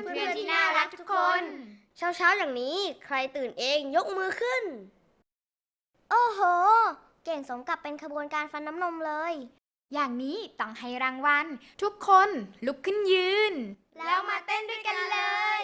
เพื่อนๆที่น่ารักทุกคน เช้าๆอย่างนี้ใครตื่นเองยกมือขึ้น โอ้โห เก่งสมกับเป็นขบวนการฟันน้ำนมเลย อย่างนี้ต้องให้รางวัลทุกคนลุกขึ้นยืน แล้วมาเต้นด้วยกันเลย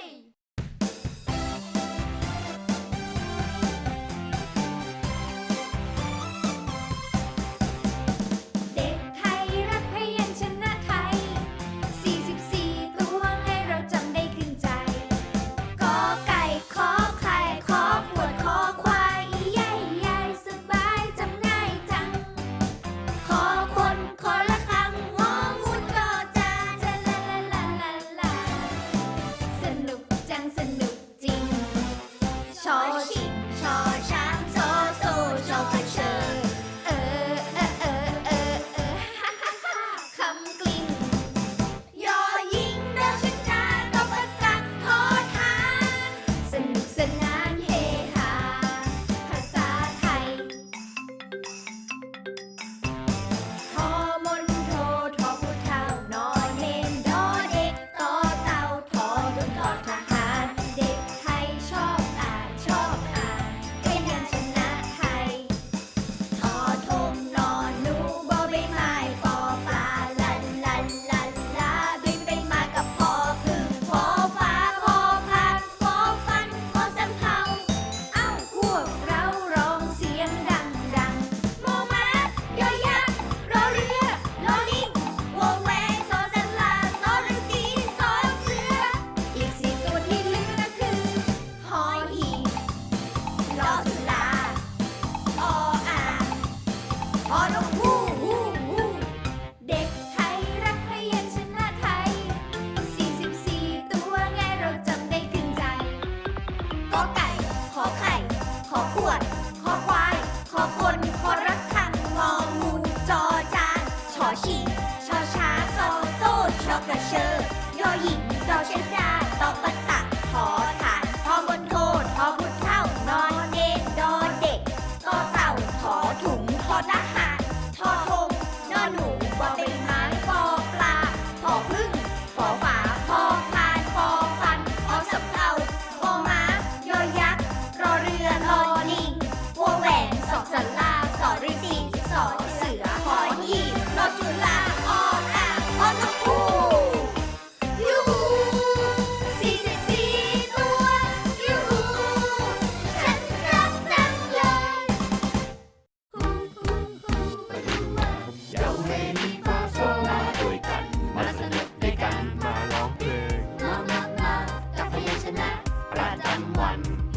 one one.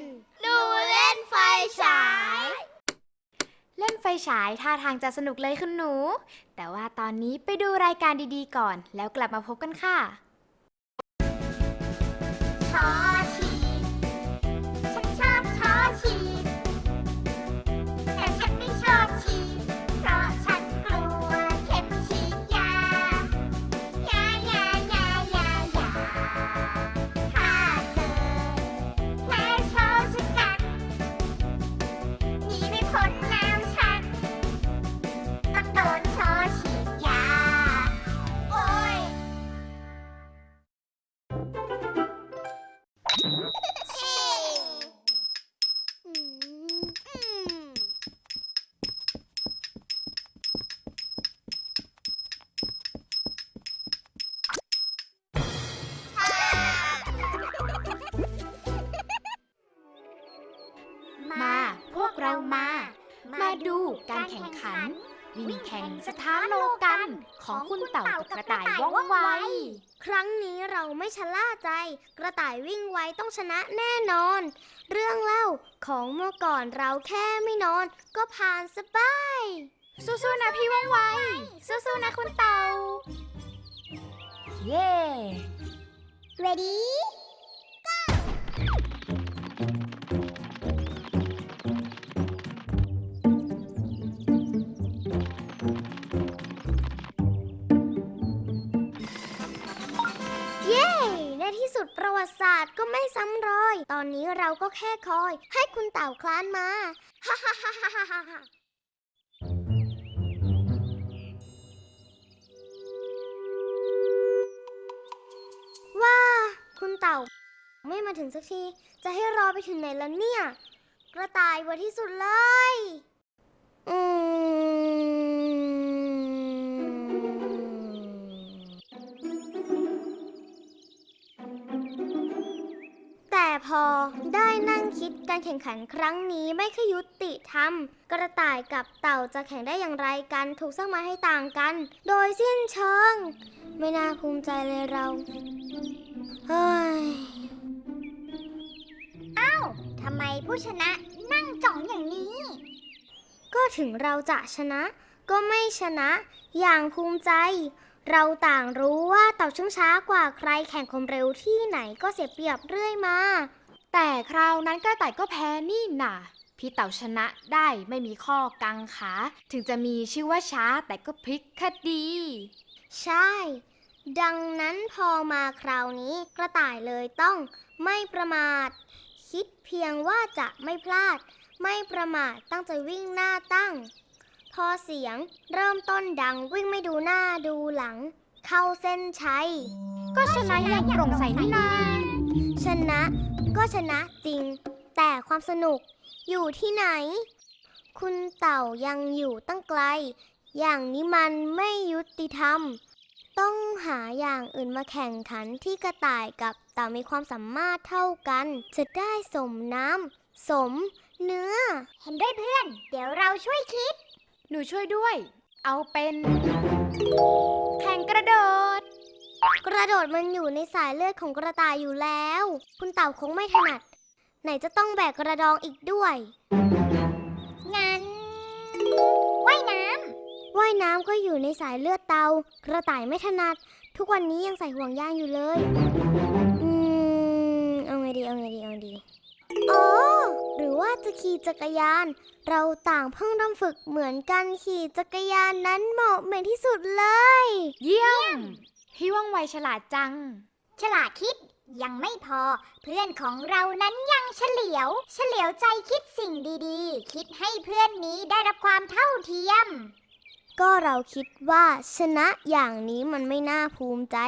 น ดูเล่นไฟฉาย เล่นไฟฉายท่าทางจะสนุกเลยคุณหนู แต่ว่าตอนนี้ไปดูรายการดีๆก่อน แล้วกลับมาพบกันค่ะ ท้อ ข่งขัน วิ่งแข่งสถานโลกันของคุณเต่ากับกระต่ายว่องไว ครั้งนี้เราไม่ชะล่าใจ กระต่ายวิ่งไวต้องชนะแน่นอน เรื่องเล่าของเมื่อก่อนเราแค่ไม่นอน ก็ผ่านสบายสู้ๆนะพี่ว่องไวสู้ๆนะคุณเต่า เย้ ready วัติศาสตร์ก็ไม่ซ้ำรอย ตอนนี้เราก็แค่คอย ให้คุณเต่าคลานมา ฮ่าฮ่าฮ่าฮ่าฮ่าว่าคุณเต่า ไม่มาถึงสักที จะให้รอไปถึงไหนแล้วเนี่ย กระต่ายไวที่สุดเลย อืม แต่พอได้นั่งคิดการแข่งขันครั้งนี้ไม่คอยยุติธรรม กระต่ายกับเต่าจะแข่งได้อย่างไรกันถูกสร้างมาให้ต่างกัน โดยสิ้นเชิง ไม่น่าภูมิใจเลยเรา เฮ้ยทำไมผู้ชนะนั่งจ่องอย่างนี้ ก็ถึงเราจะชนะ ก็ไม่ชนะอย่างภูมิใจ เราต่างรู้ว่าเต่าเชื่องช้ากว่าใครแข่งความเร็วที่ไหนก็เสียเปรียบเรื่อยมา แต่คราวนั้นกระต่ายก็แพ้นี่น่ะ พี่เต่าชนะได้ไม่มีข้อกังขา ถึงจะมีชื่อว่าช้าแต่ก็พลิกคดี ใช่ ดังนั้นพอมาคราวนี้กระต่ายเลยต้องไม่ประมาท คิดเพียงว่าจะไม่พลาด ไม่ประมาทตั้งใจวิ่งหน้าตั้ง พอเสียงเริ่มต้นดังวิ่งไม่ดูหน้าดูหลัง เข้าเส้นชัย ก็ชนะอย่างโปร่งใสนี่นาชนะก็ชนะจริง แต่ความสนุกอยู่ที่ไหน คุณเต่ายังอยู่ตั้งไกล อย่างนี้มันไม่ยุติธรรม ต้องหาอย่างอื่นมาแข่งขันที่กระต่ายกับเต่ามีความสามารถเท่ากัน จะได้สมน้ำสมเนื้อ เห็นด้วยเพื่อน เดี๋ยวเราช่วยคิด หนูช่วยด้วย เอาเป็น แข่งกระโดด กระโดดมันอยู่ในสายเลือดของกระต่ายอยู่แล้ว คุณเต่าคงไม่ถนัด ไหนจะต้องแบกกระดองอีกด้วย งั้นว่ายน้ำว่ายน้ำก็อยู่ในสายเลือดเตา กระต่ายไม่ถนัด ทุกวันนี้ยังใส่ห่วงยางอยู่เลย อืม เอาไงดี เอาไงดี เอาไงดี อ๋อหรือว่าจะขี่จักรยาน เราต่างเพิ่งเริ่มฝึกเหมือนกันขี่จักรยานนั้นเหมาะเหมือนที่สุดเลย เยี่ยม พี่ว่องไวฉลาดจังำฉลาดคิดยังไม่พอ เพื่อนของเรานั้นยังเฉลียว เฉลียวใจคิดสิ่งดีๆ คิดให้เพื่อนนี้ได้รับความเท่าเทียม ก็เราคิดว่าชนะอย่างนี้มันไม่น่าภูมิใจ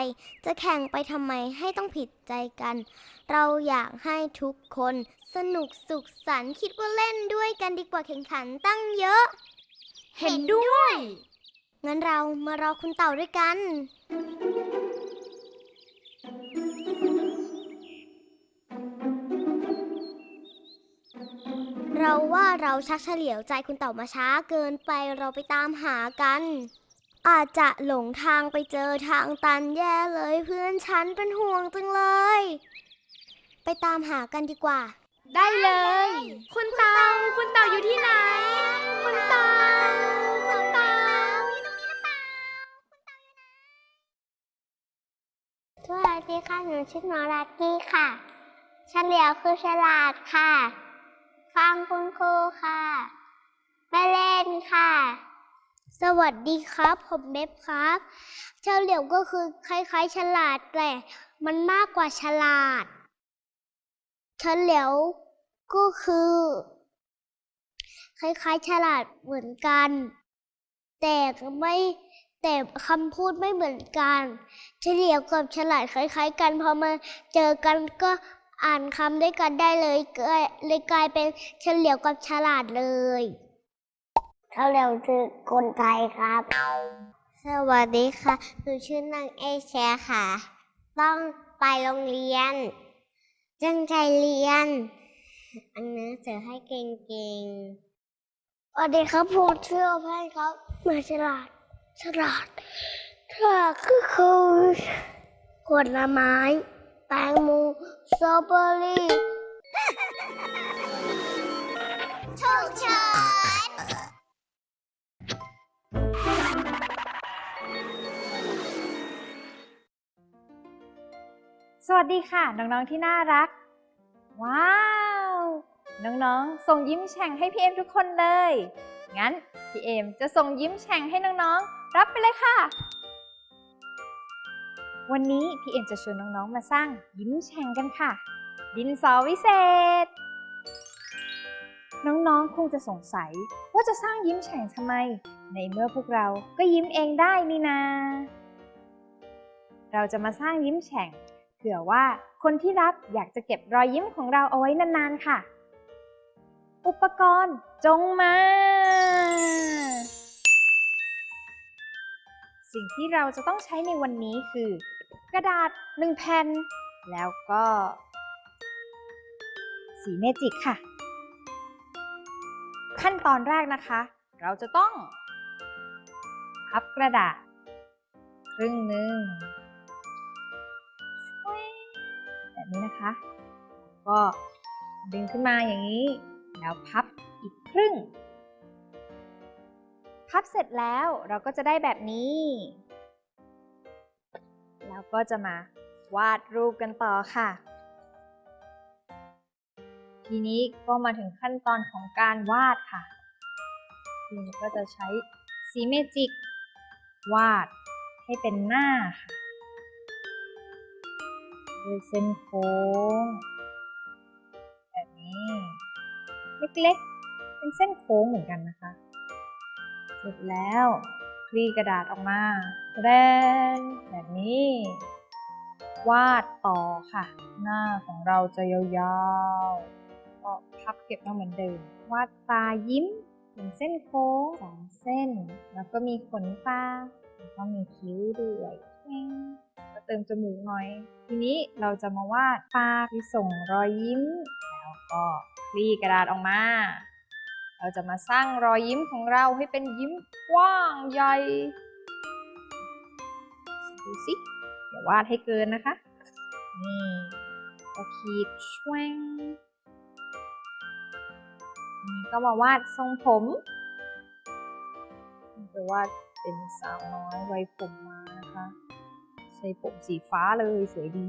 จะแข่งไปทำไมให้ต้องผิดใจกัน เราอยากให้ทุกคนสนุกสุขสันต์คิดว่าเล่นด้วยกันดีกว่าแข่งขันตั้งเยอะ เห็นด้วย งั้นเรามารอคุณเต่าด้วยกัน เราว่าเราชักเฉลียวใจคุณเต่ามาช้าเกินไปเราไปตามหากัน อาจจะหลงทางไปเจอทางตันแย่เลยเพื่อนฉันเป็นห่วงจังเลย ไปตามหากันดีกว่า ได้เลย คุณเต่าคุณเต่าอยู่ที่ไหน คุณเต่าคุณเต่าสวัสดีค่ะ หนูชื่อน้องลักกี้ค่ะเฉลียวคือฉลาดค่ะ ฟังคุณครูค่ะไม่เล่นค่ะ สวัสดีครับ ผมเบฟครับ เฉลียวก็คือคล้ายๆ ฉลาดแต่มันมากกว่าฉลาด เฉลียวก็คือ คล้ายๆ ฉลาดเหมือนกัน แต่ไม่แต่คำพูดไม่เหมือนกัน เฉลียวกับฉลาดคล้าย ๆ กันพอมาเจอกันก็อ่านคำด้วยกันได้เลยก็เลยกลายเป็นเฉลียวกับฉลาดเลยเฉลียวคือคนไทยครับ สวัสดีค่ะหนูชื่อนางเอเชียค่ะ ต้องไปโรงเรียน จังใจเรียนอันนี้เสือให้เก่งๆสวัสดีครับผมเชื่อเพื่อนครับมาฉลาดฉลาดฉลาดก็คือผลไม้แตงโมสตรอเบอรี่ถูกเชิญ สวัสดีค่ะ น้องๆที่น่ารัก ว้าว น้องๆ ส่งยิ้มแฉ่งให้พี่เอมทุกคนเลย งั้นพี่เอมจะส่งยิ้มแฉ่งให้น้องๆ รับไปเลยค่ะ วันนี้พี่เอมจะชวนน้องๆ มาสร้างยิ้มแฉ่งกันค่ะ ดินสอวิเศษ น้องๆ คงจะสงสัยว่าจะสร้างยิ้มแฉ่งทำไม ในเมื่อพวกเราก็ยิ้มเองได้นี่นา เราจะมาสร้างยิ้มแฉ่ง ผื่อว่าคนที่รับอยากจะเก็บรอยยิ้มของเราเอาไว้นานๆค่ะ อุปกรณ์จงมา สิ่งที่เราจะต้องใช้ในวันนี้คือ กระดาษหนึ่งแผ่น แล้วก็ สีเมจิกค่ะ ขั้นตอนแรกนะคะ เราจะต้อง พับกระดาษ ครึ่งหนึ่ง แบบนี้นะคะ ก็ดึงขึ้นมาอย่างนี้ แล้วพับอีกครึ่ง พับเสร็จแล้วเราก็จะได้แบบนี้ แล้วก็จะมาวาดรูปกันต่อค่ะ ทีนี้ก็มาถึงขั้นตอนของการวาดค่ะทีนี้ก็จะใช้สีเมจิกวาดให้เป็นหน้าค่ะ ด้วยเส้นโค้ง แบบนี้ เล็กๆ เป็นเส้นโค้งเหมือนกันนะคะ เสร็จแล้วคลี่กระดาษออกมาแดนแบบนี้ วาดต่อค่ะ หน้าของเราจะยาวๆ ก็พับเก็บมาเหมือนเดิม วาดตายิ้มเป็นเส้นโค้งสองเส้น แล้วก็มีขนตา แล้วก็มีคิ้วด้วย เติมจมูกหน่อย ทีนี้เราจะมาวาดปากที่ส่งรอยยิ้ม แล้วก็คลี่กระดาษออกมา เราจะมาสร้างรอยยิ้มของเราให้เป็นยิ้มกว้างใหญ่ดูสิอย่าวาดให้เกินนะคะ นี่ก็ขีดช่วงนี่ก็มาวาดทรงผมจะวาดเป็นสาวน้อยไว้ผมมานะคะ ใช้ผมสีฟ้าเลยสวยดี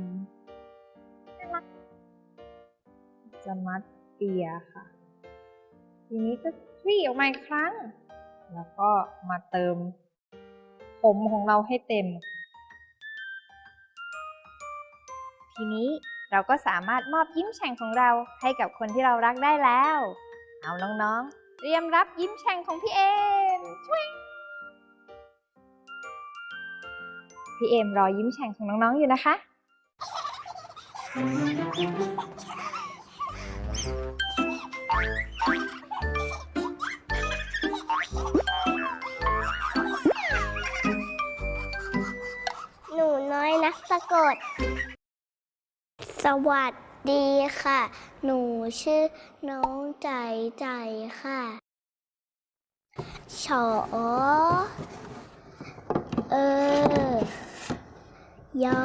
น่ารักจะมัดเปียค่ะ ทีนี้ก็คลี่ออกมาอีกครั้ง แล้วก็มาเติม ผมของเราให้เต็ม ทีนี้เราก็สามารถมอบยิ้มแฉ่งของเราให้กับคนที่เรารักได้แล้ว เอาน้องๆ เตรียมรับยิ้มแฉ่งของพี่เอมช่วย พี่เอมรอยิ้มแฉ่งของน้องๆอยู่นะคะ หนูน้อยนักสะกด สวัสดีค่ะ หนูชื่อน้องใจใจค่ะ ชอ เออ ยอ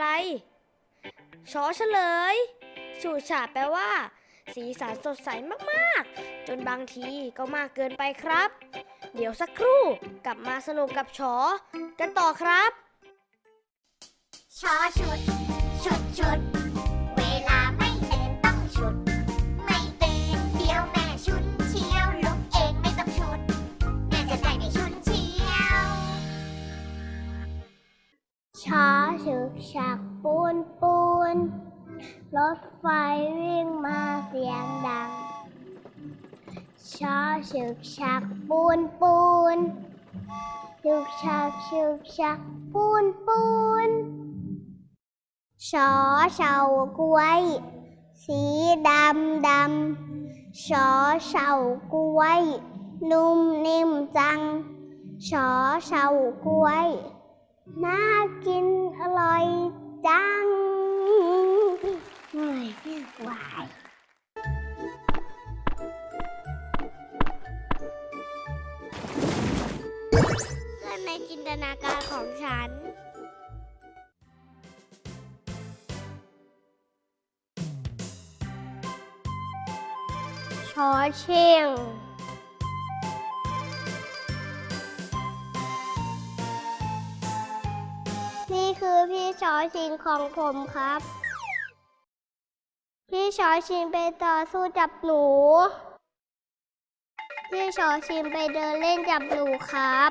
อะไร ชอเฉลย ฉูดฉาดแปลว่า สีสันสดใสมากๆ จนบางทีก็มากเกินไปครับ เดี๋ยวสักครู่กลับมาสนุกกับชอ กันต่อครับ ชอชุด ชุดชุด ฉึกฉักปูนปูน รถไฟวิ่งมาเสียงดังช้าฉึกฉักปูนปูนฉึกฉักฉึกฉักปูนปูนชอเฉากล้วย สีดำดำชอเฉากล้วย นุ่มนิ่มจังชอเฉากล้วย น่ากินอร่อยจังเฮ้ยหวายเพื่อนในจินตนาการของฉัน ชอเชิง คือพี่ชอชิงของผมครับ พี่ชอชิงไปต่อสู้จับหนู พี่ชอชิงไปเดินเล่นจับหนูครับ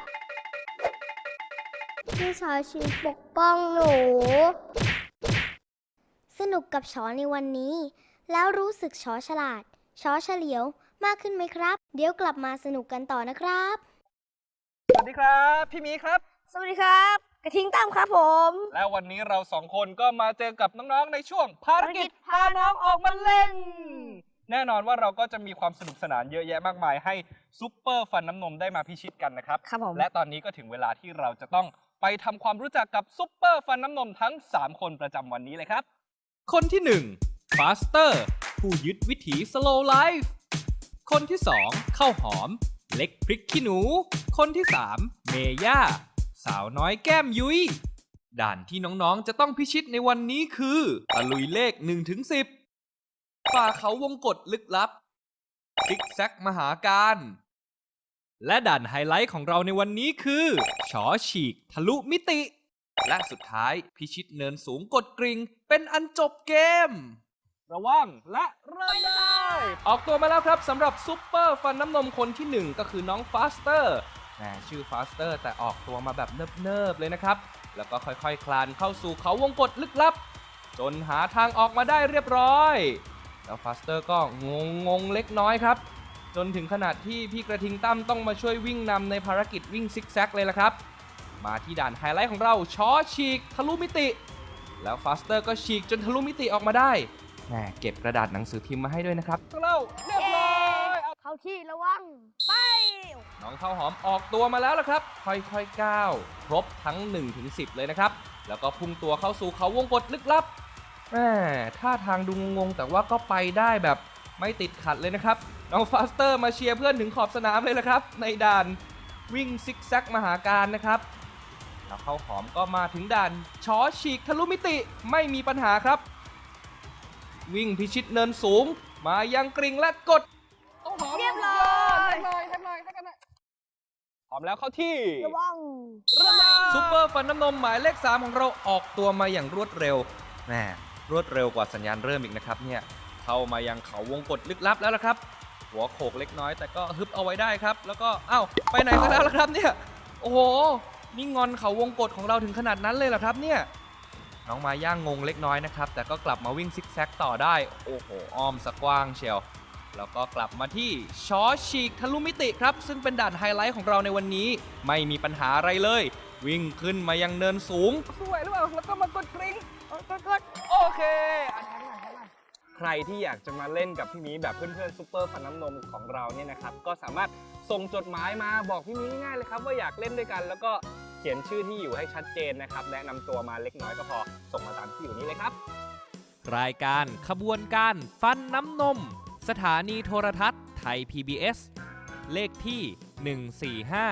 พี่ชอชิงปกป้องหนู สนุกกับชอในวันนี้ แล้วรู้สึกชอฉลาดชอเฉลียวมากขึ้นไหมครับ เดี๋ยวกลับมาสนุกกันต่อนะครับ สวัสดีครับ พี่หมีครับ สวัสดีครับ กระทิงตั้มครับผม แล้ววันนี้เราสองคนก็มาเจอกับน้องๆในช่วงภารกิจพาน้องออกมาเล่น แน่นอนว่าเราก็จะมีความสนุกสนานเยอะแยะมากมาย ให้ซุปเปอร์ฟันน้ำนมได้มาพิชิตกันนะครับ ครับผม และตอนนี้ก็ถึงเวลาที่เราจะต้องไปทำความรู้จักกับซุปเปอร์ฟันน้ำนมทั้ง 3 คนประจำวันนี้เลยครับ คนที่1 Faster ผู้ยึดวิถี Slow Life คนที่ 2 ข้าวหอม เล็กพริกขี้หนู คนที่ 3 เมย่า สาวน้อยแก้มยุ้ย ด่านที่น้องๆ จะต้องพิชิตในวันนี้คือตะลุยเลข1-10 ฝ่าเขาวงกฏลึกลับ ซิกแซกมหาการ และด่านไฮไลท์ของเราในวันนี้คือชอฉีกทะลุมิติ และสุดท้ายพิชิตเนินสูงกดกริ่งเป็นอันจบเกมระวังและเริ่มได้ ออกตัวมาแล้วครับสำหรับซุปเปอร์ฟันน้ำนมคนที่ 1 ก็คือน้องฟาสเตอร์ ชื่อฟาสเตอร์แต่ออกตัวมาแบบเนิบๆเลยนะครับ แล้วก็ค่อยๆ คลานเข้าสู่เขาวงกฏลึกลับ จนหาทางออกมาได้เรียบร้อย แล้วฟาสเตอร์ก็งงงงๆเล็กน้อยครับ จนถึงขนาดที่พี่กระทิงตั้มต้องมาช่วยวิ่งนำในภารกิจวิ่งซิกแซกเลยละครับ มาที่ด่านไฮไลท์ของเราชอฉีกทะลุมิติ แล้วฟาสเตอร์ก็ฉีกจนทะลุมิติออกมาได้แหมเก็บกระดาษหนังสือพิมพ์มาให้ด้วยนะครับเราเรียบ เอาเข้าที่ระวัง ไป น้องข้าวหอมออกตัวมาแล้วละครับ ค่อยๆก้าวครบทั้ง1ถึง10 เลยนะครับ แล้วก็พุ่งตัวเข้าสู่เขาวงกฏลึกลับแหมท่าทางดูงงๆแต่ว่าก็ไปได้แบบไม่ติดขัดเลยนะครับ น้องฟาสเตอร์มาเชียร์เพื่อนถึงขอบสนามเลยละครับ ในด่านวิ่งซิกแซกมหาการนะครับแล้วข้าวหอมก็มาถึงด่านชอฉีกทะลุมิติไม่มีปัญหาครับ วิ่งพิชิตเนินสูง มายังกริงและกด ยบร้อยเรียบร้อยเรียบร้อยให้กันหน่อยพร้อมแล้วเข้าที่ระวังซูเปอร์ฟันน้ำนมหมายเลข3ของเราออกตัวมาอย่างรวดเร็วแหมรวดเร็วกว่าสัญญาณเริ่มอีกนะครับเนี่ยเข้ามายังเขาวงกฏลึกลับแล้วละครับ หัวโขกเล็กน้อยแต่ก็ฮึบเอาไว้ได้ครับ แล้วก็เอ้าไปไหนกันแล้วล่ะครับเนี่ยโอ้โหนี่งอนเขาวงกฏของเราถึงขนาดนั้นเลยเหรอครับเนี่ยน้องมาย่างงงเล็กน้อยนะครับ แต่ก็กลับมาวิ่งซิกแซกต่อได้ โอ้โห อ้อมสะกว้างเชียว แล้วก็กลับมาที่ชอฉีกทะลุมิติครับ ซึ่งเป็นด่านไฮไลท์ของเราในวันนี้ ไม่มีปัญหาอะไรเลย วิ่งขึ้นมายังเนินสูง สวยหรือเปล่า แล้วก็มากดกริ๊งกดกดโอเคอันนั้น ใครที่อยากจะมาเล่นกับพี่มีแบบเพื่อนๆซูเปอร์ฟันน้ำนมของเราเนี่ยนะครับ ก็สามารถส่งจดหมายมาบอกพี่มีง่ายๆเลยครับว่าอยากเล่นด้วยกัน แล้วก็เขียนชื่อที่อยู่ให้ชัดเจนนะครับ แนะนำตัวมาเล็กน้อยก็พอ ส่งมาตามที่อยู่นี้เลยครับ รายการขบวนการฟันน้ำนม สถานีโทรทัศน์ไทย PBS เลขที่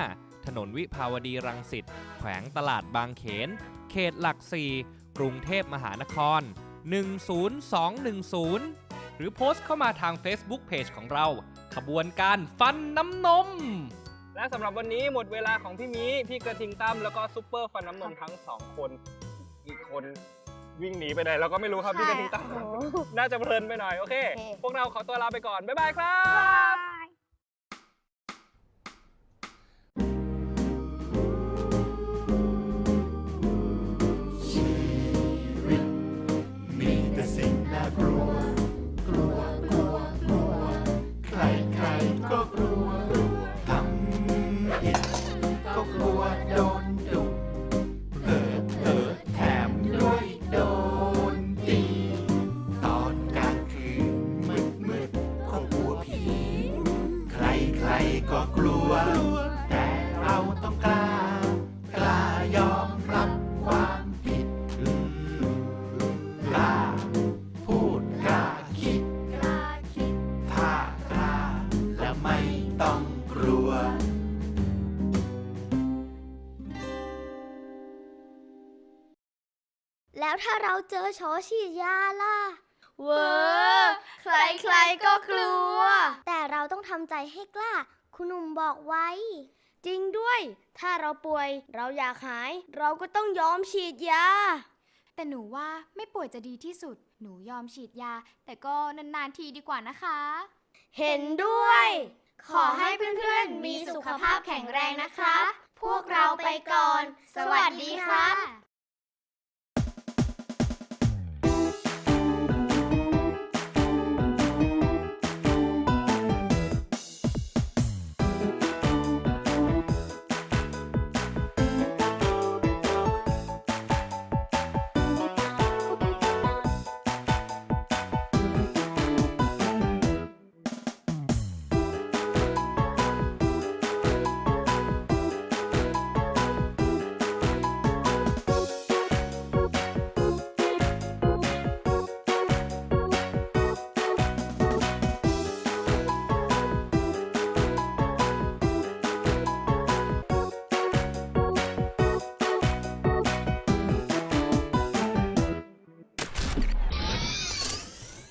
145 ถนนวิภาวดีรังสิต แขวงตลาดบางเขน เขตหลักสี่กรุงเทพมหานคร 10210 หรือโพสต์เข้ามาทาง Facebook Page ของเรา ขบวนการฟันน้ำนม และสำหรับวันนี้หมดเวลาของพี่มี พี่กระทิงตั้มแล้วก็ซุปเปอร์ฟันน้ำนมทั้งสองคน อีกคน วิ่งหนีไปไหนเราก็ไม่รู้ครับพี่กระทิงตั้มน่าจะเพลินไปหน่อยโอเค โอเค พวกเราขอตัวลาไปก่อน บ๊ายบายครับมี ถ้าเราเจอชอฉีดยาล่ะ เวอร์ใครๆก็กลัว แต่เราต้องทำใจให้กล้า คุณหนุ่มบอกไว้ จริงด้วย ถ้าเราป่วยเราอยากหาย เราก็ต้องยอมฉีดยา แต่หนูว่าไม่ป่วยจะดีที่สุด หนูยอมฉีดยา แต่ก็นานๆทีดีกว่านะคะ เห็นด้วย ขอให้เพื่อนๆมีสุขภาพแข็งแรงนะคะพวกเราไปก่อน สวัสดีครับ